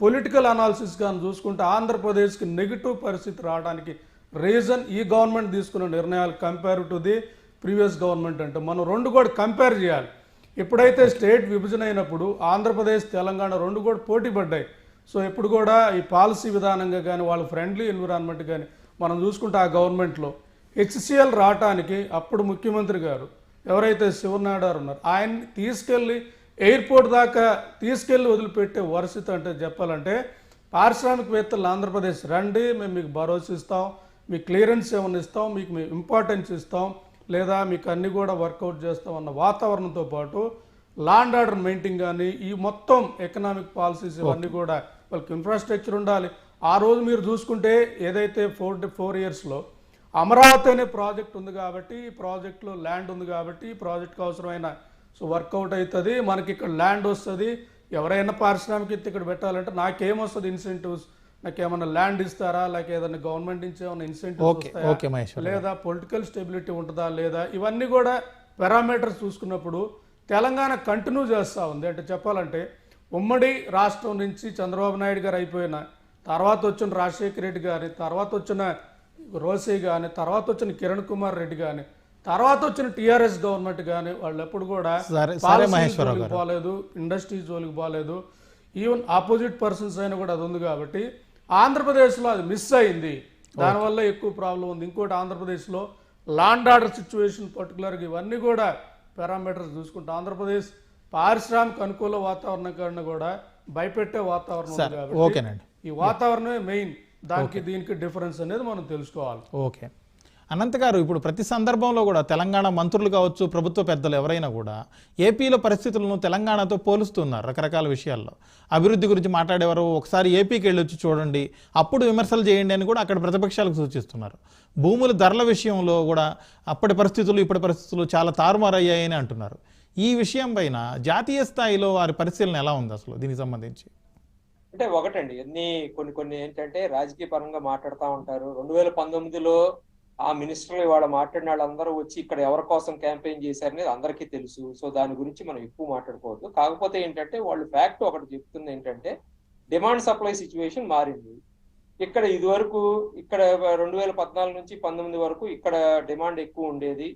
Speaker 4: పొలిటికల్ అనాలిసిస్ కానీ చూసుకుంటే ఆంధ్రప్రదేశ్కి నెగిటివ్ పరిస్థితి రావడానికి రీజన్ ఈ గవర్నమెంట్ తీసుకున్న నిర్ణయాలు compare to the previous government అంటే మనం రెండు కూడా కంపేర్ చేయాలి. ఎప్పుడైతే స్టేట్ విభజన అయినప్పుడు ఆంధ్రప్రదేశ్ తెలంగాణ రెండు కూడా పోటీ పడ్డాయి. సో ఇప్పుడు కూడా ఈ పాలసీ విధానంగా కానీ వాళ్ళ ఫ్రెండ్లీ ఎన్విరాన్మెంట్ కానీ మనం చూసుకుంటే ఆ గవర్నమెంట్లో హెచ్సిఎల్ రావటానికి అప్పుడు ముఖ్యమంత్రి గారు ఎవరైతే శివనాయుడు గారు ఉన్నారు ఆయన్ని తీసుకెళ్ళి ఎయిర్పోర్ట్ దాకా తీసుకెళ్ళి వదిలిపెట్టే వరిస్థితి అంటే చెప్పాలంటే పారిశ్రామికవేత్తలు ఆంధ్రప్రదేశ్ రండి మేము మీకు భరోసా ఇస్తాం మీకు క్లియరెన్స్ ఏమైనా ఇస్తాం మీకు మేము ఇంపార్టెన్స్ ఇస్తాం లేదా మీకు అన్ని కూడా వర్కౌట్ చేస్తాం అన్న వాతావరణంతో పాటు లాండ్ ఆర్డర్ మెయింటైన్ కానీ ఈ మొత్తం ఎకనామిక్ పాలసీస్ ఇవన్నీ కూడా వాళ్ళకి ఇన్ఫ్రాస్ట్రక్చర్ ఉండాలి. ఆ రోజు మీరు చూసుకుంటే ఏదైతే ఫోర్ ఫోర్ ఇయర్స్లో అమరావతి అనే ప్రాజెక్ట్ ఉంది కాబట్టి ఈ ప్రాజెక్ట్లో ల్యాండ్ ఉంది కాబట్టి ఈ ప్రాజెక్ట్కి అవసరమైన సో వర్కౌట్ అవుతుంది. మనకి ఇక్కడ ల్యాండ్ వస్తుంది. ఎవరైనా పారిశ్రామికవేత్త ఇక్కడ పెట్టాలంటే నాకేం వస్తుంది ఇన్సెంటివ్స్? నాకు ఏమైనా ల్యాండ్ ఇస్తారా? లేక ఏదైనా గవర్నమెంట్ నుంచి ఏమైనా ఇన్సెంటివ్స్ లేదా పొలిటికల్ స్టెబిలిటీ ఉంటుందా లేదా? ఇవన్నీ కూడా పారామీటర్స్ చూసుకున్నప్పుడు తెలంగాణ కంటిన్యూ చేస్తూ ఉంది. అంటే చెప్పాలంటే ఉమ్మడి రాష్ట్రం నుంచి చంద్రబాబు నాయుడు గారు అయిపోయిన తర్వాత వచ్చిన రాజశేఖర రెడ్డి గారి తర్వాత వచ్చిన రోసే కానీ తర్వాత వచ్చిన కిరణ్ కుమార్ రెడ్డి కానీ తర్వాత వచ్చిన టిఆర్ఎస్ గవర్నమెంట్ కానీ వాళ్ళు ఎప్పుడు కూడా జోలికి పోలేదు ఇండస్ట్రీ జోలికి పోలేదు. ఈవెన్ ఆపోజిట్ పర్సన్స్ అయినా కూడా అది ఉంది కాబట్టి ఆంధ్రప్రదేశ్లో అది మిస్ అయింది. దానివల్ల ఎక్కువ ప్రాబ్లం ఉంది. ఇంకోటి ఆంధ్రప్రదేశ్లో లాండ్ ఆర్డర్ సిచ్యువేషన్ పర్టికులర్గా ఇవన్నీ కూడా పారామీటర్స్ చూసుకుంటే ఆంధ్రప్రదేశ్ పారిశ్రామిక అనుకూల వాతావరణం కన్నా కూడా భయపెట్టే వాతావరణం ఉంది
Speaker 1: సరే,
Speaker 4: కాబట్టి
Speaker 1: ఓకేనండి.
Speaker 4: ఈ వాతావరణమే మెయిన్ దానికి దీనికి డిఫరెన్స్ అనేది మనం తెలుసుకోవాలి.
Speaker 1: ఓకే. అనంత్ గారు ఇప్పుడు ప్రతి సందర్భంలో కూడా తెలంగాణ మంత్రులు కావచ్చు ప్రభుత్వ పెద్దలు ఎవరైనా కూడా ఏపీలో పరిస్థితులను తెలంగాణతో పోలుస్తున్నారు రకరకాల విషయాల్లో. అభివృద్ధి గురించి మాట్లాడేవారు ఒకసారి ఏపీకి వెళ్ళొచ్చి చూడండి అప్పుడు విమర్శలు చేయండి అని కూడా అక్కడ ప్రతిపక్షాలకు సూచిస్తున్నారు. భూముల ధరల విషయంలో కూడా అప్పటి పరిస్థితులు ఇప్పటి పరిస్థితులు చాలా తారుమారయ్యాయని అంటున్నారు. ఈ విషయం పైన జాతీయ స్థాయిలో వారి పరిశీలన ఎలా ఉంది అసలు దీనికి సంబంధించి?
Speaker 5: అంటే ఒకటండి. ఎన్ని కొన్ని కొన్ని ఏంటంటే రాజకీయ పరంగా మాట్లాడుతూ ఉంటారు. రెండు వేల పంతొమ్మిదిలో ఆ మినిస్టర్లు ఇవాళ మాట్లాడిన వాళ్ళందరూ వచ్చి ఇక్కడ ఎవరి కోసం క్యాంపెయిన్ చేశారనేది అందరికీ తెలుసు. సో దాని గురించి మనం ఎక్కువ మాట్లాడుకోవద్దు. కాకపోతే ఏంటంటే వాళ్ళు ఫ్యాక్ట్ ఒకటి చెప్తుంది ఏంటంటే డిమాండ్ సప్లై సిచ్యువేషన్ మారింది. ఇక్కడ ఇదివరకు ఇక్కడ రెండు వేల పద్నాలుగు నుంచి పంతొమ్మిది వరకు ఇక్కడ డిమాండ్ ఎక్కువ ఉండేది.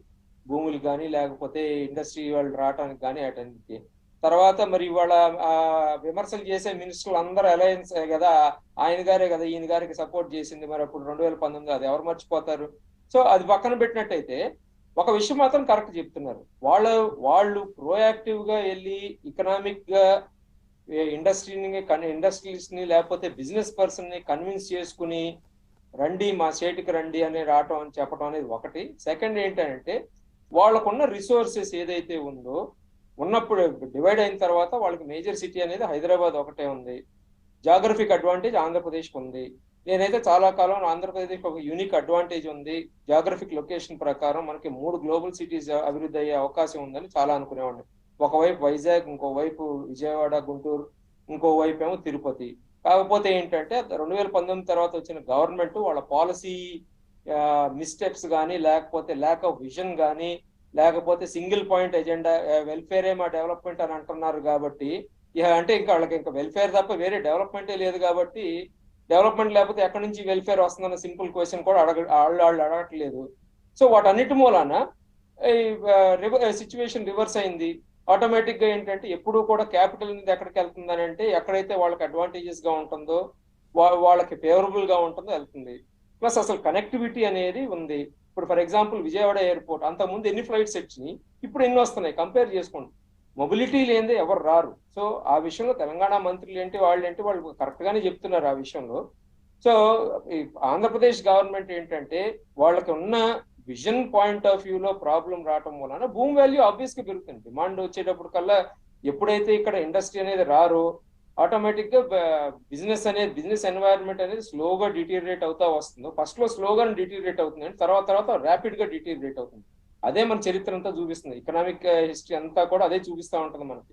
Speaker 5: భూములు కానీ లేకపోతే ఇండస్ట్రీ వాళ్ళు రావడానికి కానీ అటన్నిటికీ తర్వాత మరి ఇవాళ విమర్శలు చేసే మినిస్టర్లు అందరూ అలయన్స్ కదా ఆయన గారే కదా ఈయన గారికి సపోర్ట్ చేసింది మరి అప్పుడు రెండు వేల పంతొమ్మిది అది. ఎవరు మర్చిపోతారు? సో అది పక్కన పెట్టినట్టయితే ఒక విషయం మాత్రం కరెక్ట్ చెప్తున్నారు. వాళ్ళు వాళ్ళు ప్రోయాక్టివ్గా వెళ్ళి ఎకనామిక్గా ఇండస్ట్రీని ఇండస్ట్రీస్ని లేకపోతే బిజినెస్ పర్సన్ని కన్విన్స్ చేసుకుని రండి మా స్టేట్కి రండి అని రావటం అని చెప్పడం అనేది ఒకటి. సెకండ్ ఏంటంటే వాళ్ళకున్న రిసోర్సెస్ ఏదైతే ఉందో ఉన్నప్పుడు డివైడ్ అయిన తర్వాత వాళ్ళకి మేజర్ సిటీ అనేది హైదరాబాద్ ఒకటే ఉంది. జాగ్రఫిక్ అడ్వాంటేజ్ ఆంధ్రప్రదేశ్కి ఉంది. నేనైతే చాలా కాలం ఆంధ్రప్రదేశ్ ఒక యూనిక్ అడ్వాంటేజ్ ఉంది. జాగ్రఫిక్ లొకేషన్ ప్రకారం మనకి మూడు గ్లోబల్ సిటీస్ అభివృద్ధి అయ్యే అవకాశం ఉందని చాలా అనుకునేవాడిని. ఒకవైపు వైజాగ్ ఇంకోవైపు విజయవాడ గుంటూరు ఇంకోవైపు ఏమో తిరుపతి. కాకపోతే ఏంటంటే రెండు వేల పంతొమ్మిది తర్వాత వచ్చిన గవర్నమెంట్ వాళ్ళ పాలసీ మిస్టెప్స్ కానీ లేకపోతే ల్యాక్ ఆఫ్ విజన్ కానీ లేకపోతే సింగిల్ పాయింట్ ఎజెండా వెల్ఫేరే మా డెవలప్మెంట్ అని అంటున్నారు కాబట్టి అంటే ఇంకా వాళ్ళకి ఇంకా వెల్ఫేర్ తప్ప వేరే డెవలప్మెంటే లేదు కాబట్టి డెవలప్మెంట్ లేకపోతే ఎక్కడి నుంచి వెల్ఫేర్ వస్తుందన్న సింపుల్ క్వశ్చన్ కూడా అడగ వాళ్ళు వాళ్ళు అడగట్లేదు. సో వాటన్నిటి మూలాన సిచ్యువేషన్ రివర్స్ అయింది. ఆటోమేటిక్గా ఏంటంటే ఎప్పుడూ కూడా క్యాపిటల్ అనేది ఎక్కడికి వెళ్తుందని అంటే ఎక్కడైతే వాళ్ళకి అడ్వాంటేజెస్గా ఉంటుందో వా- వాళ్ళకి ఫేవరబుల్గా ఉంటుందో వెళ్తుంది. ప్లస్ అసలు కనెక్టివిటీ అనేది ఉంది. ఇప్పుడు ఫర్ ఎగ్జాంపుల్ విజయవాడ ఎయిర్పోర్ట్ అంత ముందు ఎన్ని ఫ్లైట్స్ వచ్చినాయి? ఇప్పుడు ఎన్ని వస్తున్నాయి? కంపేర్ చేసుకోండి. మొబిలిటీ లేనిదే ఎవరు రారు. సో ఆ విషయంలో తెలంగాణ మంత్రులు ఏంటి వాళ్ళు ఏంటి వాళ్ళు కరెక్ట్ గానే చెప్తున్నారు ఆ విషయంలో. సో ఈ ఆంధ్రప్రదేశ్ గవర్నమెంట్ ఏంటంటే వాళ్ళకి ఉన్న విజన్ పాయింట్ ఆఫ్ వ్యూ లో ప్రాబ్లం రావటం వలన భూమి వాల్యూ ఆబ్వియస్గా పెరుగుతుంది. డిమాండ్ వచ్చేటప్పుడు కల్లా ఎప్పుడైతే ఇక్కడ ఇండస్ట్రీ అనేది రారో ఆటోమేటిక్గా బిజినెస్ అనేది బిజినెస్ ఎన్వైరన్మెంట్ అనేది స్లోగా డిటీరియేట్ అవుతా వస్తుంది. ఫస్ట్లో స్లోగా డిటీరియేట్ అవుతుంది అండ్ తర్వాత తర్వాత ర్యాపిడ్గా డిటీరియేట్ అవుతుంది. అదే మన చరిత్ర అంతా చూపిస్తుంది. ఎకనామిక్ హిస్టరీ uh, అంతా కూడా అదే చూపిస్తా ఉంటుంది మనకి.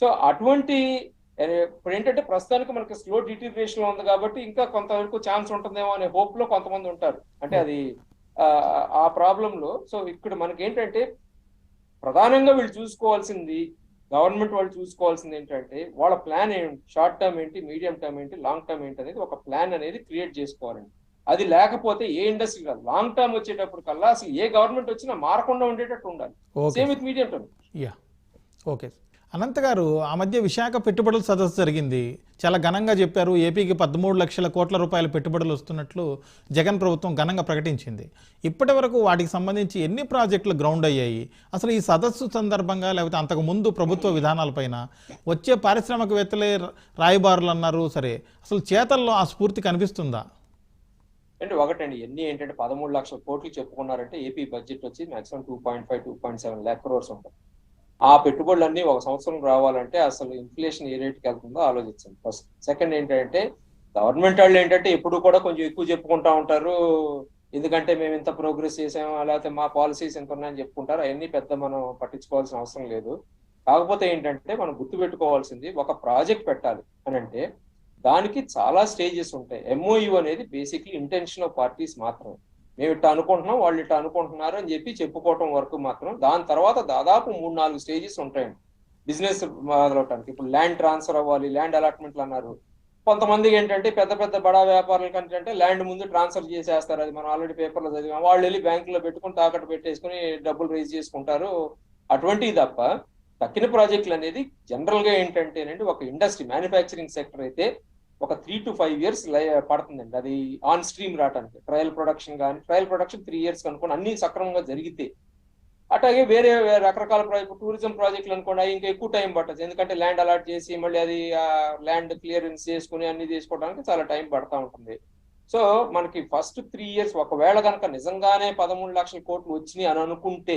Speaker 5: సో అటువంటి ఇప్పుడు ఏంటంటే ప్రస్తుతానికి మనకి స్లో డిటీరియేషన్లో ఉంది కాబట్టి ఇంకా కొంతవరకు ఛాన్స్ ఉంటుందేమో అనే హోప్లో కొంతమంది ఉంటారు. అంటే అది ఆ, ప్రాబ్లంలో సో ఇక్కడ మనకి ఏంటంటే ప్రధానంగా వీళ్ళు చూసుకోవాల్సింది గవర్నమెంట్ వాళ్ళు చూసుకోవాల్సింది ఏంటంటే వాళ్ళ ప్లాన్ ఏంటి షార్ట్ టర్మ్ ఏంటి మీడియం టర్మ్ ఏంటి లాంగ్ టర్మ్ ఏంటి అనేది ఒక ప్లాన్ అనేది క్రియేట్ చేసుకోవాలండి. అది లేకపోతే ఏ ఇండస్ట్రీ లాంగ్ టర్మ్ వచ్చేటప్పుడు కల్లా అసలు ఏ గవర్నమెంట్ వచ్చినా మారకుండా ఉండేటట్టు ఉండాలి. Same with medium term
Speaker 1: yeah okay Anant గారు ఆ మధ్య విశాఖ పెట్టుబడుల సదస్సు జరిగింది. చాలా ఘనంగా చెప్పారు ఏపీకి పదమూడు లక్షల కోట్ల రూపాయల పెట్టుబడులు వస్తున్నట్లు జగన్ ప్రభుత్వం ఘనంగా ప్రకటించింది. ఇప్పటి వరకు వాటికి సంబంధించి ఎన్ని ప్రాజెక్టులు గ్రౌండ్ అయ్యాయి? అసలు ఈ సదస్సు సందర్భంగా లేకపోతే అంతకు ముందు ప్రభుత్వ విధానాలపైన వచ్చే పారిశ్రామికవేత్తలే రాయబారులు అన్నారు సరే. అసలు చేతల్లో ఆ స్ఫూర్తి కనిపిస్తుందా?
Speaker 5: అంటే ఒకటండి ఎన్ని ఏంటంటే పదమూడు లక్షల కోట్లు చెప్పుకున్నారంటే ఏపీ బడ్జెట్ వచ్చి maximum two point five two point seven lakh crores ఉంటుంది ఆ పెట్టుబడులన్నీ ఒక సంవత్సరం రావాలంటే అసలు ఇన్ఫ్లేషన్ ఏ రేట్కి వెళ్తుందో ఆలోచించండి ఫస్ట్ సెకండ్ ఏంటంటే గవర్నమెంట్ వాళ్ళు ఏంటంటే ఎప్పుడు కూడా కొంచెం ఎక్కువ చెప్పుకుంటా ఉంటారు. ఎందుకంటే మేము ఇంత ప్రోగ్రెస్ చేసాము లేకపోతే మా పాలసీస్ ఎంత ఉన్నాయని చెప్పుకుంటారు. అవన్నీ పెద్ద మనం పట్టించుకోవాల్సిన అవసరం లేదు. కాకపోతే ఏంటంటే మనం గుర్తు పెట్టుకోవాల్సింది ఒక ప్రాజెక్ట్ పెట్టాలి అని అంటే దానికి చాలా స్టేజెస్ ఉంటాయి. ఎంఓయు అనేది బేసిక్లీ ఇంటెన్షన్ ఆఫ్ పార్టీస్ మాత్రమే. మేము ఇట్లా అనుకుంటున్నాం వాళ్ళు ఇట్లా అనుకుంటున్నారు అని చెప్పి చెప్పుకోవటం వరకు మాత్రం దాని తర్వాత దాదాపు మూడు నాలుగు స్టేజెస్ ఉంటాయండి. బిజినెస్ మొదలవటానికి. ఇప్పుడు ల్యాండ్ ట్రాన్స్ఫర్ అవ్వాలి ల్యాండ్ అలాట్మెంట్లు అన్నారు. కొంతమందికి ఏంటంటే పెద్ద పెద్ద బడా వ్యాపారులకు కంటే ల్యాండ్ ముందు ట్రాన్స్ఫర్ చేసేస్తారు. అది మనం ఆల్రెడీ పేపర్లో చదివాం. వాళ్ళు వెళ్ళి బ్యాంకులో పెట్టుకుని తాకట్టు పెట్టేసుకుని డబ్బులు రేజ్ చేసుకుంటారు. అటువంటివి తప్ప తక్కిన ప్రాజెక్టులు అనేది జనరల్గా ఏంటంటేనండి ఒక ఇండస్ట్రీ మ్యానుఫ్యాక్చరింగ్ సెక్టర్ అయితే ఒక త్రీ టు ఫైవ్ ఇయర్స్ పడుతుందండి. అది ఆన్ స్ట్రీమ్ రావడానికి ట్రయల్ ప్రొడక్షన్ కానీ ట్రయల్ ప్రొడక్షన్ త్రీ ఇయర్స్ అనుకోండి అన్ని సక్రమంగా జరిగితే. అట్లాగే వేరే వేరే రకరకాల ప్రాజెక్ట్ టూరిజం ప్రాజెక్టులు అనుకోండి అవి ఇంకా ఎక్కువ టైం పట్టదు ఎందుకంటే ల్యాండ్ అలాట్ చేసి మళ్ళీ అది ల్యాండ్ క్లియరెన్స్ చేసుకుని అన్ని చేసుకోవడానికి చాలా టైం పడతా ఉంటుంది. సో మనకి ఫస్ట్ త్రీ ఇయర్స్ ఒకవేళ కనుక నిజంగానే పదమూడు లక్షల కోట్లు వచ్చినాయి అని అనుకుంటే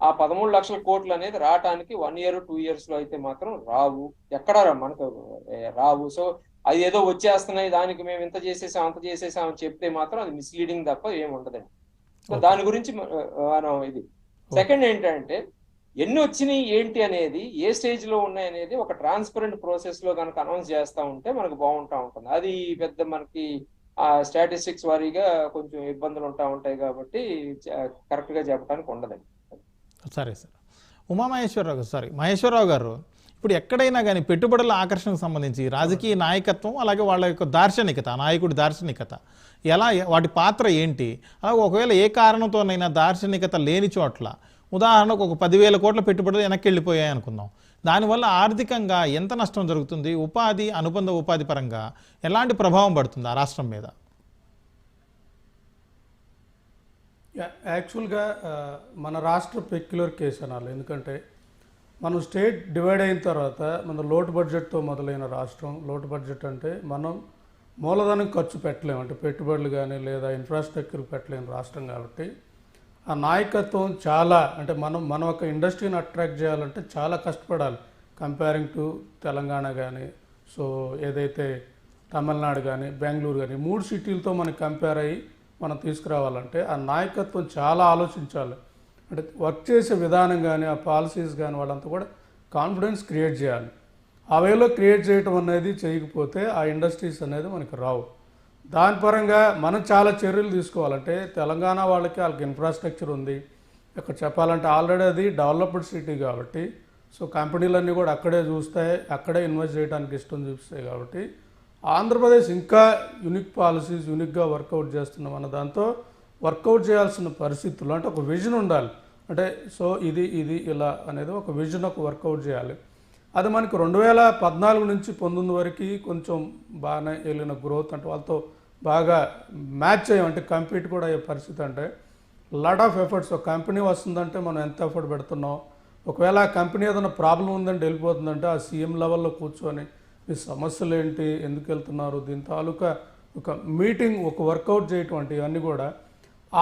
Speaker 5: ఆ పదమూడు లక్షల కోట్లు అనేది రావటానికి వన్ ఇయర్ టూ ఇయర్స్లో అయితే మాత్రం రావు. ఎక్కడ మనకు రావు. సో అది ఏదో వచ్చేస్తున్నాయి దానికి మేము ఇంత చేసేసాం అంత చేసేసాం అని చెప్తే మాత్రం అది మిస్లీడింగ్ తప్ప ఏమి ఉండదండి. సో దాని గురించి మనం ఇది. సెకండ్ ఏంటంటే ఎన్ని వచ్చినాయి ఏంటి అనేది ఏ స్టేజ్లో ఉన్నాయి అనేది ఒక ట్రాన్స్పరెంట్ ప్రాసెస్లో కనుక అనౌన్స్ చేస్తా ఉంటే మనకు బాగుంటా ఉంటుంది. అది పెద్ద మనకి ఆ స్టాటిస్టిక్స్ వారీగా కొంచెం ఇబ్బందులు ఉంటా ఉంటాయి కాబట్టి కరెక్ట్గా చెప్పడానికి ఉండదండి.
Speaker 1: సరే సార్. ఉమామహేశ్వరరావు గారు సారీ మహేశ్వరరావు గారు ఇప్పుడు ఎక్కడైనా కానీ పెట్టుబడుల ఆకర్షణకు సంబంధించి రాజకీయ నాయకత్వం అలాగే వాళ్ళ యొక్క దార్శనికత నాయకుడి దార్శనికత ఎలా వాటి పాత్ర ఏంటి? అలాగే ఒకవేళ ఏ కారణంతోనైనా దార్శనికత లేని చోట్ల ఉదాహరణకు ఒక పదివేల కోట్ల పెట్టుబడులు వెనక్కి వెళ్ళిపోయాయి అనుకుందాం. దానివల్ల ఆర్థికంగా ఎంత నష్టం జరుగుతుంది? ఉపాధి అనుబంధ ఉపాధి పరంగా ఎలాంటి ప్రభావం పడుతుంది ఆ రాష్ట్రం మీద?
Speaker 4: యా, యాక్చువల్గా మన రాష్ట్ర పెక్యులర్ కేసు అనాలి. ఎందుకంటే మనం స్టేట్ డివైడ్ అయిన తర్వాత మన లోటు బడ్జెట్తో మొదలైన రాష్ట్రం లోటు బడ్జెట్ అంటే మనం మూలధనం ఖర్చు పెట్టలేము అంటే పెట్టుబడులు కానీ లేదా ఇన్ఫ్రాస్ట్రక్చర్ పెట్టలేని రాష్ట్రం కాబట్టి ఆ నాయకత్వం చాలా అంటే మనం మనం ఒక ఇండస్ట్రీని అట్రాక్ట్ చేయాలంటే చాలా కష్టపడాలి. కంపేరింగ్ టు తెలంగాణ కానీ సో ఏదైతే తమిళనాడు కానీ బెంగళూరు కానీ మూడు సిటీలతో మనకి కంపేర్ అయ్యి మనం తీసుకురావాలంటే ఆ నాయకత్వం చాలా ఆలోచించాలి. అంటే వర్క్ చేసే విధానం కానీ ఆ పాలసీస్ కానీ వాళ్ళంతా కూడా కాన్ఫిడెన్స్ క్రియేట్ చేయాలి. ఆ వేలో క్రియేట్ చేయటం అనేది చేయకపోతే ఆ ఇండస్ట్రీస్ అనేది మనకి రావు. దాని పరంగా మనం చాలా చర్యలు తీసుకోవాలంటే తెలంగాణ వాళ్ళకి వాళ్ళకి ఇన్ఫ్రాస్ట్రక్చర్ ఉంది. ఇక్కడ చెప్పాలంటే ఆల్రెడీ అది డెవలప్డ్ సిటీ కాబట్టి సో కంపెనీలన్నీ కూడా అక్కడే చూస్తాయి అక్కడే ఇన్వెస్ట్ చేయడానికి ఇష్టం చూపిస్తాయి కాబట్టి ఆంధ్రప్రదేశ్ ఇంకా యునిక్ పాలసీస్ యునిక్గా వర్కౌట్ చేస్తున్నాం అన్న దాంతో వర్కౌట్ చేయాల్సిన పరిస్థితులు అంటే ఒక విజన్ ఉండాలి. అంటే సో ఇది ఇది ఇలా అనేది ఒక విజన్ ఒక వర్కౌట్ చేయాలి. అది మనకి రెండు వేల పద్నాలుగు నుంచి పంతొమ్మిది వరకు కొంచెం బాగానే వెళ్ళిన గ్రోత్ అంటే వాళ్ళతో బాగా మ్యాచ్ అయ్యాం. అంటే కంపీట్ కూడా అయ్యే పరిస్థితి అంటే లాట్ ఆఫ్ ఎఫర్ట్స్ ఒక కంపెనీ వస్తుందంటే మనం ఎంత ఎఫర్ట్ పెడుతున్నాం? ఒకవేళ ఆ కంపెనీ ఏదైనా ప్రాబ్లం ఉందంటే వెళ్ళిపోతుందంటే ఆ సీఎం లెవెల్లో కూర్చొని మీ సమస్యలు ఏంటి? ఎందుకు వెళ్తున్నారు? దీని తాలూకా ఒక మీటింగ్ ఒక వర్కౌట్ చేయటం అంటే ఇవన్నీ కూడా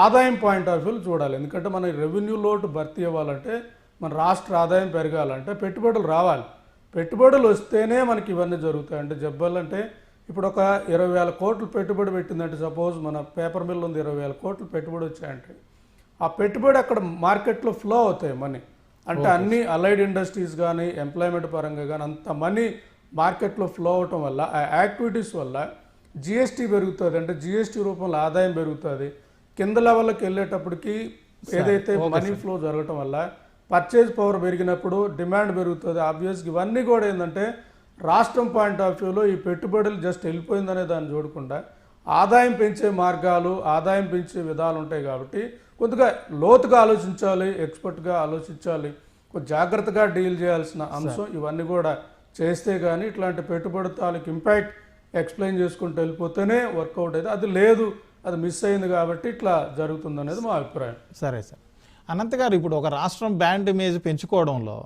Speaker 4: ఆదాయం పాయింట్ ఆఫ్ వ్యూ చూడాలి. ఎందుకంటే మన రెవెన్యూ లోటు భర్తీ అవ్వాలంటే మన రాష్ట్ర ఆదాయం పెరగాలంటే పెట్టుబడులు రావాలి. పెట్టుబడులు వస్తేనే మనకి ఇవన్నీ జరుగుతాయి అంటే జబ్బాలంటే ఇప్పుడు ఒక ఇరవై వేల కోట్లు పెట్టుబడి పెట్టిందంటే సపోజ్ మన పేపర్ మిల్ ఉంది ఇరవై వేల కోట్లు పెట్టుబడి వచ్చాయంటే ఆ పెట్టుబడి అక్కడ మార్కెట్లో ఫ్లో అవుతాయి మనీ అంటే అన్ని అలైడ్ ఇండస్ట్రీస్ కానీ ఎంప్లాయ్మెంట్ పరంగా కానీ అంత మనీ మార్కెట్లో ఫ్లో అవటం వల్ల ఆ యాక్టివిటీస్ వల్ల జిఎస్టీ పెరుగుతుంది. అంటే జిఎస్టీ రూపంలో ఆదాయం పెరుగుతుంది. కింద లెవెల్కి వెళ్ళేటప్పటికి ఏదైతే మనీ ఫ్లో జరగటం వల్ల పర్చేజ్ పవర్ పెరిగినప్పుడు డిమాండ్ పెరుగుతుంది ఆబ్వియస్గా ఇవన్నీ కూడా ఏంటంటే రాష్ట్రం పాయింట్ ఆఫ్ వ్యూలో ఈ పెట్టుబడులు జస్ట్ వెళ్ళిపోయిందనే దాన్ని చూడకుండా ఆదాయం పెంచే మార్గాలు ఆదాయం పెంచే విధాలు ఉంటాయి కాబట్టి కొద్దిగా లోతుగా ఆలోచించాలి ఎక్స్పర్ట్గా ఆలోచించాలి కొంచెం జాగ్రత్తగా డీల్ చేయాల్సిన అంశం ఇవన్నీ కూడా చేస్తే కానీ ఇట్లాంటి పెట్టుబడి తాలూకు ఇంపాక్ట్ ఎక్స్ప్లెయిన్ చేసుకుంటూ వెళ్ళిపోతేనే వర్కౌట్ అయితే అది లేదు. అది మిస్ అయింది కాబట్టి ఇట్లా జరుగుతుంది అనేది మా అభిప్రాయం.
Speaker 1: సరే సార్. అనంత్ గారు ఇప్పుడు ఒక రాష్ట్రం బ్యాండ్ ఇమేజ్ పెంచుకోవడంలో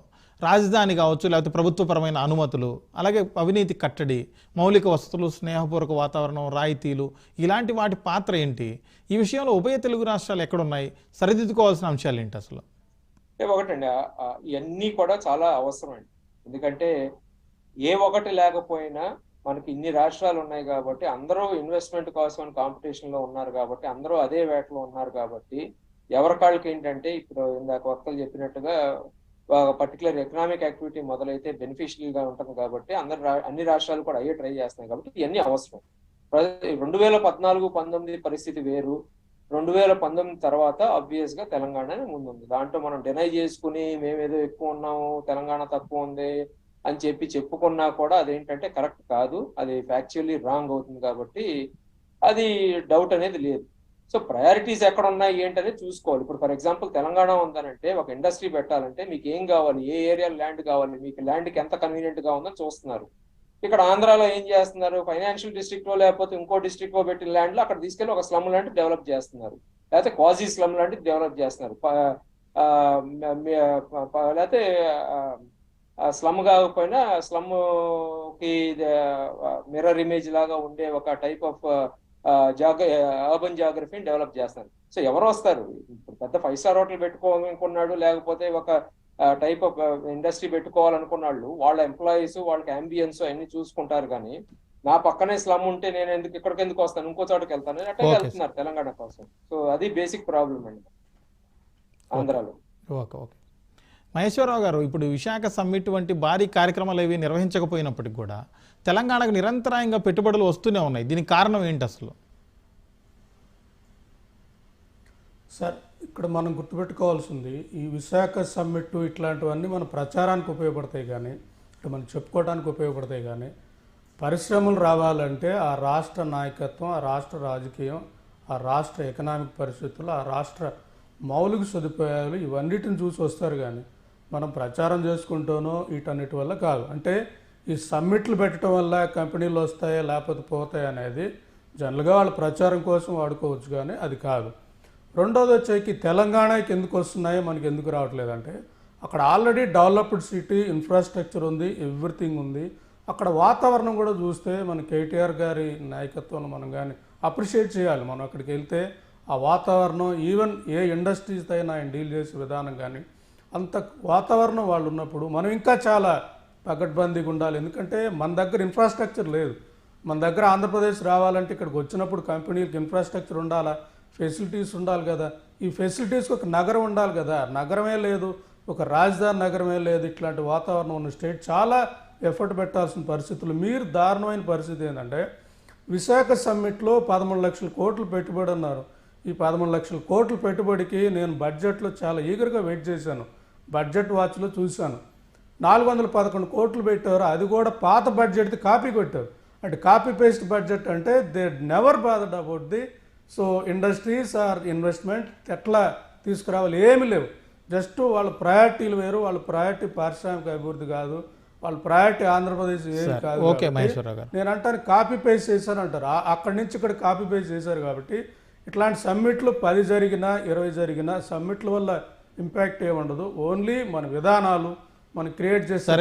Speaker 1: రాజధాని కావచ్చు లేకపోతే ప్రభుత్వపరమైన అనుమతులు అలాగే అవినీతి కట్టడి మౌలిక వసతులు స్నేహపూర్వక వాతావరణం రాయితీలు ఇలాంటి వాటి పాత్ర ఏంటి? ఈ విషయంలో ఉభయ తెలుగు రాష్ట్రాలు ఎక్కడున్నాయి? సరిదిద్దుకోవాల్సిన అంశాలు ఏంటి అసలు?
Speaker 5: ఒకటండి ఇవన్నీ కూడా చాలా అవసరం అండి ఎందుకంటే ఏ ఒకటి లేకపోయినా మనకి ఇన్ని రాష్ట్రాలు ఉన్నాయి కాబట్టి అందరూ ఇన్వెస్ట్మెంట్ కోసం కాంపిటీషన్లో ఉన్నారు కాబట్టి అందరూ అదే వేటలో ఉన్నారు కాబట్టి ఎవరి కాళ్ళకి ఏంటంటే ఇప్పుడు ఇందాక వక్తలు చెప్పినట్టుగా పర్టికులర్ ఎకనామిక్ యాక్టివిటీ మొదలైతే బెనిఫిషియల్గా ఉంటుంది కాబట్టి అందరు అన్ని రాష్ట్రాలు కూడా అయ్యే ట్రై చేస్తున్నాయి కాబట్టి ఇవన్నీ అవసరం. రెండు వేల పద్నాలుగు పంతొమ్మిది పరిస్థితి వేరు. రెండు వేల పంతొమ్మిది తర్వాత అబ్వియస్గా తెలంగాణ ముందుంది. దాంట్లో మనం డినై చేసుకుని మేమేదో ఎక్కువ ఉన్నాము తెలంగాణ తక్కువ ఉంది అని చెప్పి చెప్పుకున్నా కూడా అదేంటంటే కరెక్ట్ కాదు. అది ఫ్యాక్చువల్లీ రాంగ్ అవుతుంది కాబట్టి అది డౌట్ అనేది లేదు. సో ప్రయారిటీస్ ఎక్కడ ఉన్నాయి ఏంటనేది చూసుకోవాలి. ఇప్పుడు ఫర్ ఎగ్జాంపుల్ తెలంగాణ ఉందనంటే ఒక ఇండస్ట్రీ పెట్టాలంటే మీకు ఏం కావాలి? ఏ ఏరియా ల్యాండ్ కావాలి? మీకు ల్యాండ్కి ఎంత కన్వీనియంట్గా ఉందో చూస్తున్నారు. ఇక్కడ ఆంధ్రాలో ఏం చేస్తున్నారు? ఫైనాన్షియల్ డిస్ట్రిక్ట్లో లేకపోతే ఇంకో డిస్ట్రిక్ట్లో పెట్టిన ల్యాండ్లో అక్కడ తీసుకెళ్ళి ఒక స్లమ్ లాంటి డెవలప్ చేస్తున్నారు. లేకపోతే క్వాజీ స్లమ్ లాంటి డెవలప్ చేస్తున్నారు. లేకపోతే స్లమ్ కాకపోయినా స్లమ్కి మిర్రర్ ఇమేజ్ లాగా ఉండే ఒక టైప్ ఆఫ్ జాగ అర్బన్ జాగ్రఫీని డెవలప్ చేస్తున్నారు సో ఎవరు వస్తారు? ఇప్పుడు పెద్ద ఫైవ్ స్టార్ హోటల్ పెట్టుకోవాలనుకున్నాడు లేకపోతే ఒక టైప్ ఆఫ్ ఇండస్ట్రీ పెట్టుకోవాలనుకున్నాళ్ళు వాళ్ళ ఎంప్లాయీస్ వాళ్ళకి అంబియన్స్ అన్ని చూసుకుంటారు కానీ నా పక్కనే స్లమ్ ఉంటే నేను ఎందుకు ఇక్కడికి ఎందుకు వస్తాను? ఇంకో చోటకి వెళ్తాను
Speaker 1: Okay,
Speaker 5: వెళ్తున్నారు తెలంగాణ కోసం. సో అది బేసిక్ ప్రాబ్లం అండి. ఆంధ్రాలో.
Speaker 1: Okay okay. మహేశ్వరరావు గారు ఇప్పుడు విశాఖ సమ్మిట్ వంటి భారీ కార్యక్రమాలు ఏవి నిర్వహించకపోయినప్పటికీ కూడా తెలంగాణకు నిరంతరాయంగా పెట్టుబడులు వస్తూనే ఉన్నాయి. దీనికి కారణం ఏంటి అసలు?
Speaker 4: సార్ ఇక్కడ మనం గుర్తుపెట్టుకోవాల్సింది ఈ విశాఖ సమ్మిట్ ఇట్లాంటివన్నీ మన ప్రచారానికి ఉపయోగపడతాయి కానీ ఇటు మనం చెప్పుకోవడానికి ఉపయోగపడతాయి కానీ పరిశ్రమలు రావాలంటే ఆ రాష్ట్ర నాయకత్వం ఆ రాష్ట్ర రాజకీయం ఆ రాష్ట్ర ఎకనామిక్ పరిస్థితులు ఆ రాష్ట్ర మౌలిక సదుపాయాలు ఇవన్నిటిని చూసి వస్తారు కానీ మనం ప్రచారం చేసుకుంటూనో వీటన్నిటి వల్ల కాదు. అంటే ఈ సమ్మిట్లు పెట్టడం వల్ల కంపెనీలు వస్తాయా లేకపోతే పోతాయి అనేది జనరల్గా వాళ్ళ ప్రచారం కోసం వాడుకోవచ్చు కానీ అది కాదు. రెండోది వచ్చేకి తెలంగాణకి ఎందుకు వస్తున్నాయో మనకి ఎందుకు రావట్లేదంటే అక్కడ ఆల్రెడీ డెవలప్డ్ సిటీ ఇన్ఫ్రాస్ట్రక్చర్ ఉంది ఎవ్రీథింగ్ ఉంది. అక్కడ వాతావరణం కూడా చూస్తే మన కేటీఆర్ గారి నాయకత్వంలో మనం కానీ అప్రిషియేట్ చేయాలి. మనం అక్కడికి వెళ్తే ఆ వాతావరణం ఈవెన్ ఏ ఇండస్ట్రీస్ అయినా ఆయన డీల్ చేసే విధానం కానీ అంత వాతావరణం వాళ్ళు ఉన్నప్పుడు మనం ఇంకా చాలా పకడ్బందీగా ఉండాలి. ఎందుకంటే మన దగ్గర ఇన్ఫ్రాస్ట్రక్చర్ లేదు. మన దగ్గర ఆంధ్రప్రదేశ్ రావాలంటే ఇక్కడికి వచ్చినప్పుడు కంపెనీలకు ఇన్ఫ్రాస్ట్రక్చర్ ఉండాలా? ఫెసిలిటీస్ ఉండాలి కదా. ఈ ఫెసిలిటీస్కి ఒక నగరం ఉండాలి కదా. నగరమే లేదు. ఒక రాజధాని నగరమే లేదు. ఇట్లాంటి వాతావరణం ఉన్న స్టేట్ చాలా ఎఫర్ట్ పెట్టాల్సిన పరిస్థితులు. మీరు దారుణమైన పరిస్థితి ఏంటంటే విశాఖ సమ్మిట్లో పదమూడు లక్షల కోట్లు పెట్టుబడి అన్నారు. ఈ పదమూడు లక్షల కోట్ల పెట్టుబడికి నేను బడ్జెట్లో చాలా ఈగర్గా వెయిట్ చేశాను. బడ్జెట్ వాచ్లో చూశాను. నాలుగు వందల పదకొండు కోట్లు పెట్టారు. అది కూడా పాత బడ్జెట్ది కాపీ కొట్టారు. అంటే కాపీ పేస్ట్ బడ్జెట్ అంటే they never bothered about the so industries or investment ఎట్లా తీసుకురావాలి ఏమీ లేవు. జస్ట్ వాళ్ళ ప్రయారిటీలు వేరు వాళ్ళ ప్రయారిటీ పారిశ్రామిక అభివృద్ధి కాదు. వాళ్ళ ప్రయారిటీ ఆంధ్రప్రదేశ్ ఏది కాదు నేను అంటాను కాపీ పేస్ట్ చేశారు అంటారు. అక్కడి నుంచి ఇక్కడ కాపీ పేస్ట్ చేశారు కాబట్టి ఇట్లాంటి సమ్మిట్లు పది జరిగినా ఇరవై జరిగినా సమ్మిట్ల వల్ల ఇంపాక్ట్ ఏమి ఉండదు. ఓన్లీ మన విధానాలు మనం క్రియేట్ చేసే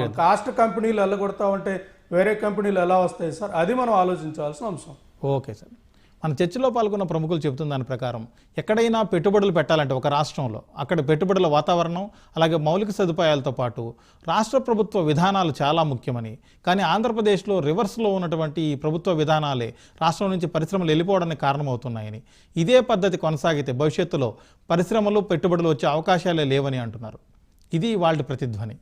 Speaker 1: చేద్దాం.
Speaker 4: కాస్ట్ కంపెనీలు వెళ్ళగొడతా ఉంటే వేరే కంపెనీలు ఎలా వస్తాయి సార్? అది మనం ఆలోచించాల్సిన అంశం.
Speaker 1: Okay sir. మన చర్చలో పాల్గొన్న ప్రముఖులు చెబుతున్న దాని ప్రకారం ఎక్కడైనా పెట్టుబడులు పెట్టాలంటే ఒక రాష్ట్రంలో అక్కడ పెట్టుబడుల వాతావరణం అలాగే మౌలిక సదుపాయాలతో పాటు రాష్ట్ర ప్రభుత్వ విధానాలు చాలా ముఖ్యమని. కానీ ఆంధ్రప్రదేశ్లో రివర్స్లో ఉన్నటువంటి ఈ ప్రభుత్వ విధానాలే రాష్ట్రం నుంచి పరిశ్రమలు వెళ్ళిపోవడానికి కారణమవుతున్నాయని. ఇదే పద్ధతి కొనసాగితే భవిష్యత్తులో పరిశ్రమలు పెట్టుబడులు వచ్చే అవకాశాలే లేవని అంటున్నారు. ఇది వాళ్ళ ప్రతిధ్వని.